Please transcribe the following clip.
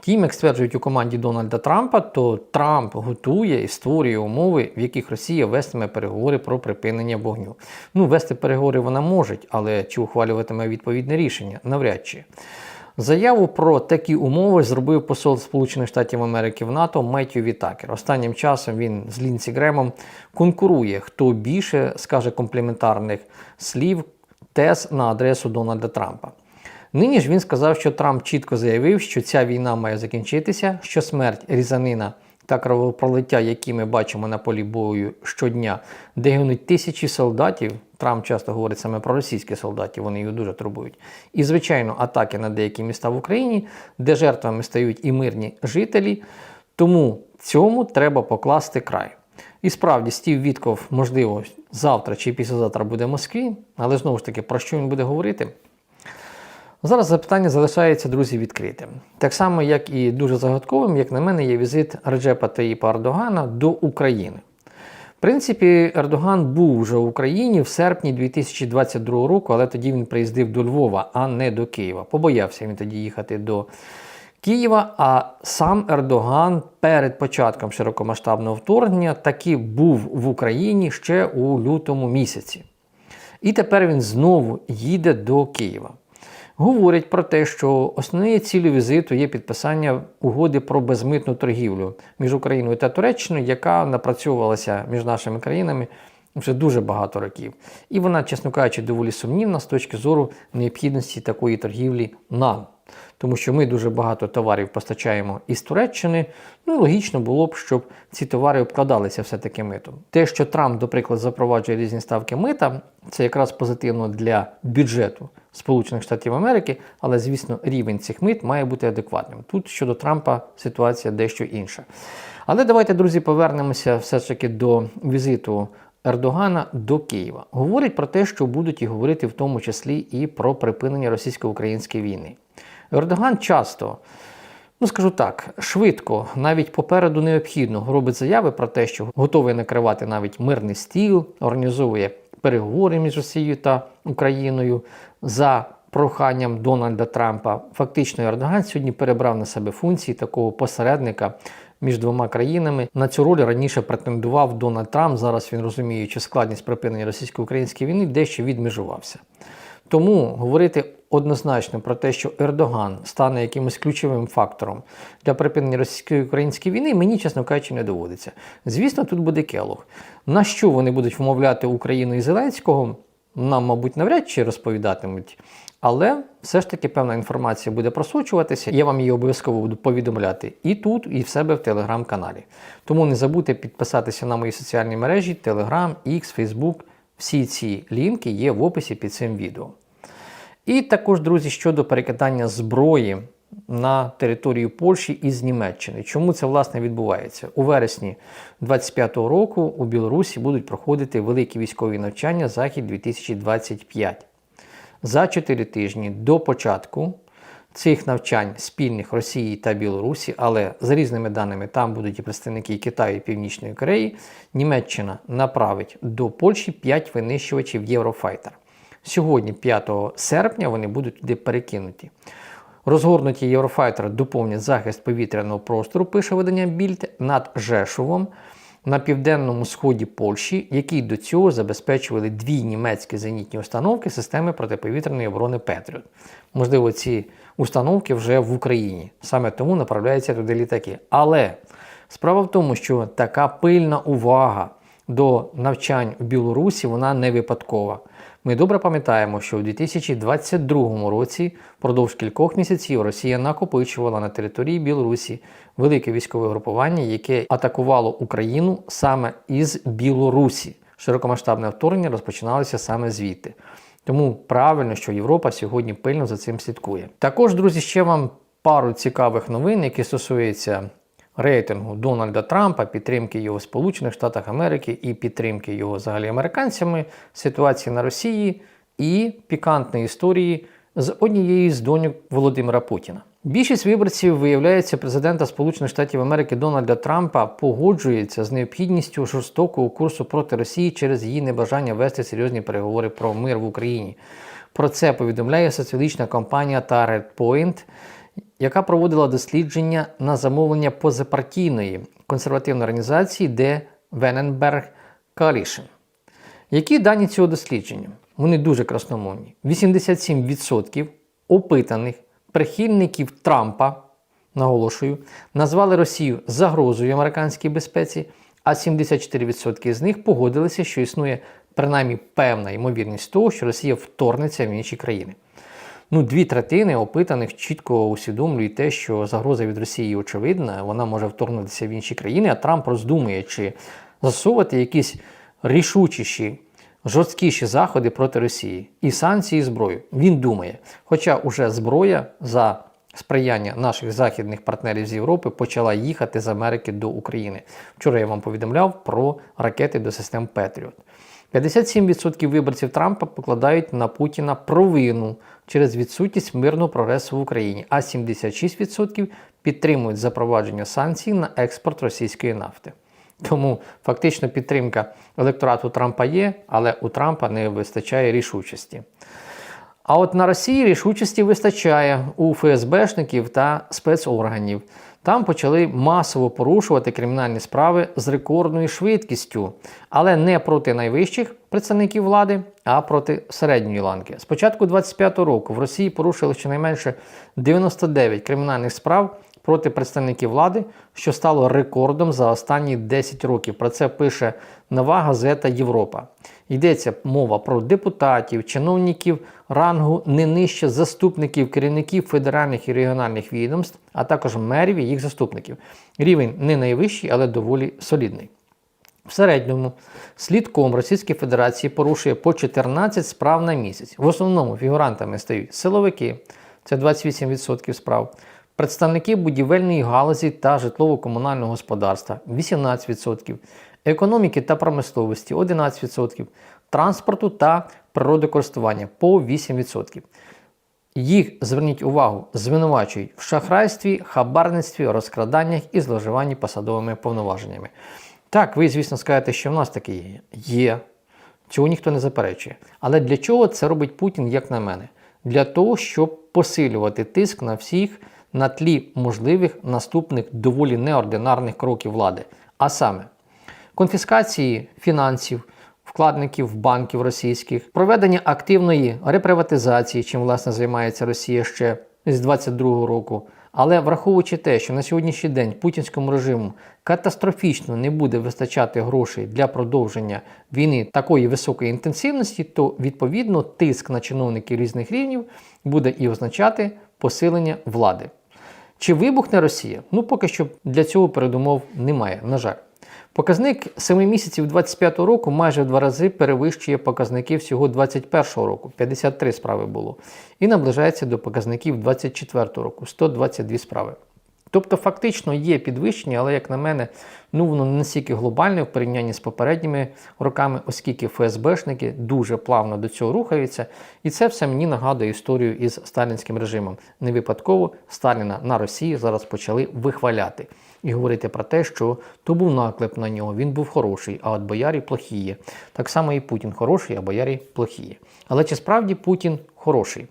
Втім, як стверджують у команді Дональда Трампа, то Трамп готує і створює умови, в яких Росія вестиме переговори про припинення вогню. Ну, вести переговори вона може, але чи ухвалюватиме відповідне рішення? Навряд чи. Заяву про такі умови зробив посол Сполучених Штатів Америки в НАТО Меттью Вітакер. Останнім часом він з Лінсі Гремом конкурує, хто більше скаже компліментарних слів тез на адресу Дональда Трампа. Нині ж він сказав, що Трамп чітко заявив, що ця війна має закінчитися, що смерть різанина та кровопролиття, які ми бачимо на полі бою щодня, де гинуть тисячі солдатів. Трамп часто говорить саме про російських солдатів, вони його дуже турбують. І, звичайно, атаки на деякі міста в Україні, де жертвами стають і мирні жителі. Тому цьому треба покласти край. І справді, Стів Вітков, можливо, завтра чи післязавтра буде в Москві, але знову ж таки, про що він буде говорити? Зараз запитання залишається, друзі, відкритим. Так само, як і дуже загадковим, як на мене, є візит Реджепа Таїпа Ердогана до України. В принципі, Ердоган був вже в Україні в серпні 2022 року, але тоді він приїздив до Львова, а не до Києва. Побоявся він тоді їхати до Києва. А сам Ердоган перед початком широкомасштабного вторгнення таки був в Україні ще у лютому місяці. І тепер він знову їде до Києва. Говорять про те, що основною цілею візиту є підписання угоди про безмитну торгівлю між Україною та Туреччиною, яка напрацьовувалася між нашими країнами вже дуже багато років. І вона, чесно кажучи, доволі сумнівна з точки зору необхідності такої торгівлі нам. Тому що ми дуже багато товарів постачаємо із Туреччини. Ну і логічно було б, щоб ці товари обкладалися все-таки митом. Те, що Трамп, до прикладу, запроваджує різні ставки мита, це якраз позитивно для бюджету Сполучених Штатів Америки, але, звісно, рівень цих мит має бути адекватним. Тут щодо Трампа ситуація дещо інша. Але давайте, друзі, повернемося все ж таки до візиту Ердогана до Києва. Говорять про те, що будуть і говорити в тому числі і про припинення російсько-української війни. Ердоган часто, ну скажу так, швидко, навіть попереду необхідно робить заяви про те, що готовий накривати навіть мирний стіл, організовує переговори між Росією та Україною за проханням Дональда Трампа. Фактично, Ердоган сьогодні перебрав на себе функції такого посередника. Між двома країнами на цю роль раніше претендував Дональд Трамп. Зараз він розуміючи складність припинення російсько-української війни, дещо відмежувався. Тому говорити однозначно про те, що Ердоган стане якимось ключовим фактором для припинення російсько-української війни, мені, чесно кажучи, не доводиться. Звісно, тут буде Келог. На що вони будуть вмовляти Україну і Зеленського, нам, мабуть, навряд чи розповідатимуть. Але все ж таки певна інформація буде просочуватися, я вам її обов'язково буду повідомляти і тут, і в себе в телеграм-каналі. Тому не забудьте підписатися на мої соціальні мережі: Telegram, X, Facebook. Всі ці лінки є в описі під цим відео. І також, друзі, щодо перекидання зброї на територію Польщі із Німеччини. Чому це власне відбувається? У вересні 25-го року у Білорусі будуть проходити великі військові навчання Захід 2025. За 4 тижні до початку цих навчань спільних Росії та Білорусі, але за різними даними там будуть і представники Китаю і Північної Кореї, Німеччина направить до Польщі 5 винищувачів Єврофайтер. Сьогодні, 5 серпня, вони будуть туди перекинуті. Розгорнуті Єврофайтери доповнять захист повітряного простору, пише видання Більд над Жешовом на південному сході Польщі, які до цього забезпечували дві німецькі зенітні установки системи протиповітряної оборони Петріот. Можливо, ці установки вже в Україні. Саме тому направляються туди літаки. Але справа в тому, що така пильна увага до навчань в Білорусі вона не випадкова. Ми добре пам'ятаємо, що у 2022 році впродовж кількох місяців Росія накопичувала на території Білорусі велике військове групування, яке атакувало Україну саме із Білорусі. Широкомасштабне вторгнення розпочиналося саме звідти. Тому правильно, що Європа сьогодні пильно за цим слідкує. Також, друзі, ще вам пару цікавих новин, які стосуються рейтингу Дональда Трампа, підтримки його в Сполучених Штатах Америки і підтримки його взагалі американцями, ситуації на Росії і пікантної історії з однією з доньок Володимира Путіна. Більшість виборців, виявляється, президента Сполучених Штатів Америки Дональда Трампа погоджується з необхідністю жорстокого курсу проти Росії через її небажання вести серйозні переговори про мир в Україні. Про це повідомляє соціологічна компанія Target Point, яка проводила дослідження на замовлення позапартійної консервативної організації Де Вененберг Coalition. Які дані цього дослідження? Вони дуже красномовні. 87% опитаних прихильників Трампа, наголошую, назвали Росію загрозою американській безпеці, а 74% з них погодилися, що існує принаймні певна ймовірність того, що Росія вторгнеться в інші країни. Ну, дві третини опитаних чітко усвідомлюють те, що загроза від Росії очевидна, вона може вторгнутися в інші країни, а Трамп роздумує, чи засовувати якісь рішучіші, жорсткіші заходи проти Росії і санкції, і зброю. Він думає. Хоча уже зброя за сприяння наших західних партнерів з Європи почала їхати з Америки до України. Вчора я вам повідомляв про ракети до систем Петріот. 57% виборців Трампа покладають на Путіна провину через відсутність мирного прогресу в Україні, а 76% підтримують запровадження санкцій на експорт російської нафти. Тому фактично підтримка електорату Трампа є, але у Трампа не вистачає рішучості. А от на Росії рішучості вистачає у ФСБшників та спецорганів. Там почали масово порушувати кримінальні справи з рекордною швидкістю, але не проти найвищих представників влади, а проти середньої ланки. З початку 25-го року в Росії порушили щонайменше 99 кримінальних справ проти представників влади, що стало рекордом за останні 10 років. Про це пише нова газета Європа. Йдеться мова про депутатів, чиновників рангу не нижче заступників керівників федеральних і регіональних відомств, а також мерів і їх заступників. Рівень не найвищий, але доволі солідний. В середньому слідком Російської Федерації порушує по 14 справ на місяць. В основному фігурантами стають силовики, це 28% справ, представники будівельної галузі та житлово-комунального господарства 18%, економіки та промисловості 11%, транспорту та природокористування по 8%. Їх, зверніть увагу, звинувачують в шахрайстві, хабарництві, розкраданнях і зловживанні посадовими повноваженнями. Так, ви, звісно, скажете, що в нас таке є. Є. Цього ніхто не заперечує. Але для чого це робить Путін, як на мене? Для того, щоб посилювати тиск на всіх на тлі можливих наступних доволі неординарних кроків влади. А саме конфіскації фінансів, вкладників банків російських, проведення активної реприватизації, чим власне займається Росія ще з 22-го року. Але враховуючи те, що на сьогоднішній день путінському режиму катастрофічно не буде вистачати грошей для продовження війни такої високої інтенсивності, то відповідно тиск на чиновників різних рівнів буде і означати посилення влади. Чи вибухне Росія? Ну поки що для цього передумов немає, на жаль. Показник 7 місяців 2025 року майже в два рази перевищує показники всього 2021 року, 53 справи було, і наближається до показників 2024 року, 122 справи. Тобто фактично є підвищення, але, як на мене, ну воно не настільки глобальне в порівнянні з попередніми роками, оскільки ФСБшники дуже плавно до цього рухаються. І це все мені нагадує історію із сталінським режимом. Не випадково Сталіна на Росії зараз почали вихваляти і говорити про те, що то був наклеп на нього, він був хороший, а от боярі плохіє. Так само і Путін хороший, а боярі плохіє. Але чи справді Путін хороший?